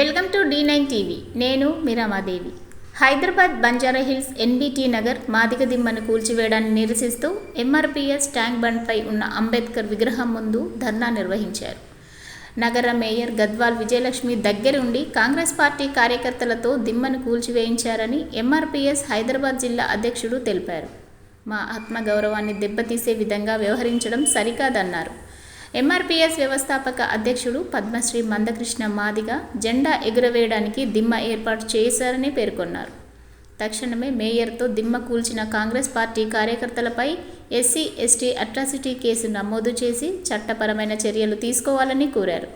Welcome to the nine TV. నేను మీరామాదేవి. Hyderabad Banjara Hills NBT Nagar మాదిక దిమ్మను కూల్చివేయడాన్ని నిరసిస్తూ ఎంఆర్పిఎస్ ట్యాంక్ బండ్పై ఉన్న అంబేద్కర్ విగ్రహం ముందు ధర్నా నిర్వహించారు. నగర మేయర్ గద్వాల్ విజయలక్ష్మి దగ్గరుండి కాంగ్రెస్ పార్టీ కార్యకర్తలతో దిమ్మను కూల్చివేయించారని ఎంఆర్పిఎస్ హైదరాబాద్ జిల్లా అధ్యక్షుడు తెలిపారు. మా ఆత్మగౌరవాన్ని దెబ్బతీసే విధంగా వ్యవహరించడం సరికాదన్నారు. ఎంఆర్పిఎస్ వ్యవస్థాపక అధ్యక్షుడు పద్మశ్రీ మందకృష్ణ మాదిగ జెండా ఎగురవేయడానికి దిమ్మ ఏర్పాటు చేశారని పేర్కొన్నారు. తక్షణమే మేయర్తో దిమ్మ కూల్చిన కాంగ్రెస్ పార్టీ కార్యకర్తలపై ఎస్సీ ఎస్టీ అట్రాసిటీ కేసు నమోదు చేసి చట్టపరమైన చర్యలు తీసుకోవాలని కోరారు.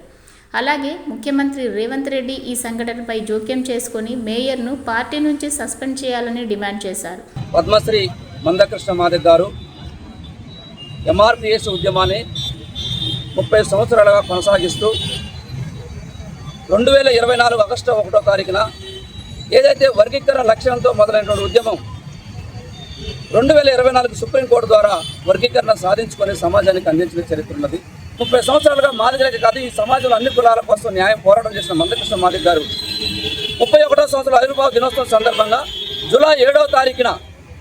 అలాగే ముఖ్యమంత్రి రేవంత్ రెడ్డి ఈ సంఘటనపై జోక్యం చేసుకొని మేయర్ను పార్టీ నుంచి సస్పెండ్ చేయాలని డిమాండ్ చేశారు. పద్మశ్రీ మందకృష్ణ మాదిక్ గారు ఎంఆర్పిఎస్ ఉద్యమాన్ని ముప్పై సంవత్సరాలుగా కొనసాగిస్తూ రెండు వేల ఇరవై నాలుగు ఆగస్టు ఒకటో తారీఖున ఏదైతే వర్గీకరణ లక్ష్యంతో మొదలైనటువంటి ఉద్యమం రెండు వేల ఇరవై నాలుగు సుప్రీంకోర్టు ద్వారా వర్గీకరణ సాధించుకొని సమాజానికి అందించిన చరిత్ర ఉన్నది. ముప్పై సంవత్సరాలుగా మాదిగలకి కాదు ఈ సమాజంలో అన్ని కులాల కోసం న్యాయం పోరాటం చేసిన మందకృష్ణ మాదిక్ గారు ముప్పై ఒకటో సంవత్సరం ఆవిర్భావ దినోత్సవం సందర్భంగా జూలై ఏడవ తారీఖున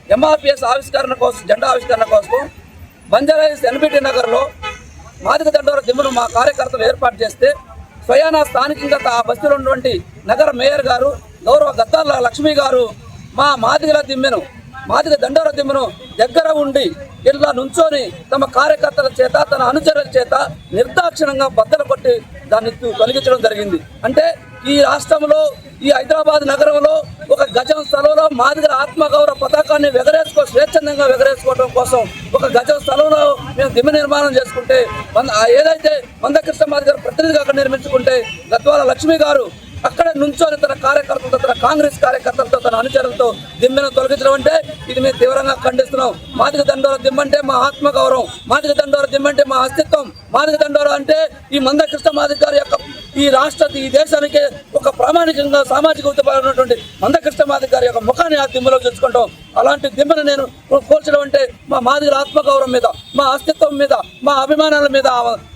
ఎంఆర్పిఎస్ ఆవిష్కరణ కోసం జెండా ఆవిష్కరణ కోసం బంజారాహిల్స్ ఎన్బిటి నగర్లో మాదిక దండోర దిమ్మును మా కార్యకర్తలు ఏర్పాటు చేస్తే స్వయానా స్థానికంగా ఆ బస్తీలో ఉన్నటువంటి నగర మేయర్ గారు గౌరవ గద్దాల లక్ష్మి గారు మా మాదిగల దిమ్మెను మాదిగ దండోర దిమ్మెను దగ్గర ఉండి ఇలా నుంచొని తమ కార్యకర్తల చేత తన అనుచరుల చేత నిర్దాక్షిణంగా బద్దలు కొట్టి దాన్ని తొలగించడం జరిగింది. అంటే ఈ రాష్ట్రంలో ఈ హైదరాబాద్ నగరంలో ఒక గజం స్థలంలో మాదిగల ఆత్మగౌరవ పతాకాన్ని ఎగరేసుకో స్వేచ్ఛందంగా ఎగరేసుకోవడం కోసం ఒక గజం స్థలంలో మేము దిమ్మ నిర్మాణం చేసుకుంటే మన- ఏదైతే మందకృష్ణ మాది గారు ప్రతినిధిగా అక్కడ నిర్మించుకుంటే గద్వాల లక్ష్మి గారు అక్కడ నుంచొని తన కార్యకర్తలతో తన కాంగ్రెస్ కార్యకర్తలతో తన అనుచరులతో దిమ్మెను తొలగించడం అంటే ఇది మేము తీవ్రంగా ఖండిస్తున్నాం. మాదిక దండోర దిమ్మంటే మా ఆత్మగౌరవం మాదిక దండోర దిమ్మంటే మా అస్తిత్వం మాదిక దండోర అంటే ఈ మందకృష్ణ మాదిక గారి యొక్క ఈ రాష్ట్ర ఈ దేశానికి ఒక ప్రామాణికంగా సామాజిక ఉద్యమైనటువంటి మందకృష్ణ మాదిక గారి యొక్క ముఖాన్ని ఆ దిమ్మలో తెచ్చుకుంటాం అలాంటి దిమ్మను నేను పోల్చడం అంటే మా మాదిగల ఆత్మగౌరవం మీద మా అస్తిత్వం మీద మా అభిమానాల మీద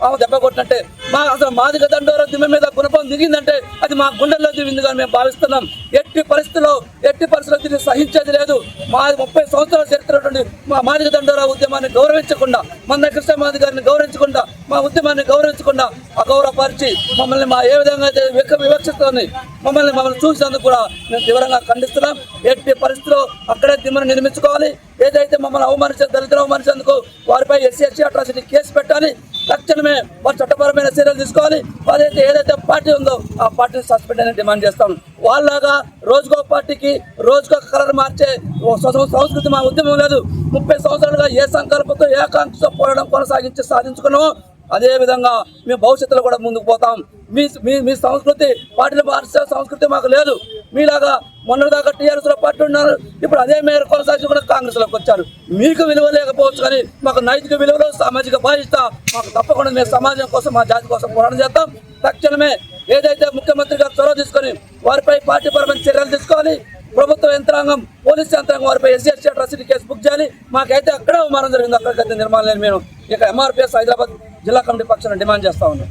ఆమె దెబ్బ కొట్టినట్టే. మా అసలు మాదిగ దండోర దిమ్మ మీద గుణపం దిగిందంటే అది మా గుండెల్లో దిగిందిగా మేము భావిస్తున్నాం. ఎట్టి పరిస్థితుల్లో ఎట్టి పరిస్థితుల్లో దీన్ని సహించేది లేదు. మా ముప్పై సంవత్సరాల చరిత్ర మా మాదిగ దండోర ఉద్యమాన్ని గౌరవించకుండా మంద మాది గారిని గౌరవించకుండా మా ఉద్యమాన్ని గౌరవించకుండా అగౌరవపరిచి మమ్మల్ని మా ఏ విధంగా అయితే విక- వివక్షిస్తోంది మమ్మల్ని మమ్మల్ని చూసినందుకు కూడా మేము తీవ్రంగా ఖండిస్తున్నాం. ఎట్టి పరిస్థితుల్లో అక్కడే దిమ్మను నిర్మించుకోవాలి. ఏదైతే మమ్మల్ని అవమానించే దళితులు అవమానించేందుకు వారిపై ఎస్సీ ఎస్సీ అట్రాసిటీ కేసు పెట్టాలి తక్షణమే వారు చట్టపరమైన చర్యలు తీసుకోవాలి. వారైతే ఏదైతే పార్టీ ఉందో ఆ పార్టీని సస్పెండ్ అని డిమాండ్ చేస్తాం. వాళ్ళలాగా రోజుకో పార్టీకి రోజుకో కలర్ మార్చే ఓ సంస్కృతి మా ఉద్యమం లేదు. ముప్పై సంవత్సరాలుగా ఏ సంకల్పంతో ఏ ఆకాంక్షతో పోరాటం కొనసాగించి సాధించుకున్నామో అదేవిధంగా మేము భవిష్యత్తులో కూడా ముందుకు పోతాం. మీ మీ మీ సంస్కృతి పార్టీల మార్చే సంస్కృతి మాకు లేదు. మీలాగా మొన్నటిదాకా టీఆర్ఎస్లో పార్టీ ఉన్నారు. ఇప్పుడు అదే మేర కొనసాగి కూడా కాంగ్రెస్లోకి వచ్చారు. మీకు విలువ లేకపోవచ్చు కానీ మాకు నైతిక విలువలు సామాజిక బాధ్యత మాకు తప్పకుండా మేము సమాజం కోసం మా జాతి కోసం పోరాటం చేస్తాం. తక్షణమే ఏదైతే ముఖ్యమంత్రి గారు చొరవ తీసుకొని వారిపై పార్టీ పరమైన చర్యలు తీసుకోవాలి. ప్రభుత్వ యంత్రాంగం పోలీస్ యంత్రాంగం వారిపై SC ST atrocity case book చేయాలి. మాకైతే అక్కడే అవమానం జరిగింది. అక్కడికైతే నిర్మాణం లేదు మేము ఇక ఎంఆర్పిఎస్ హైదరాబాద్ జిల్లా కమిటీ పక్షాన డిమాండ్ చేస్తా ఉన్నాం.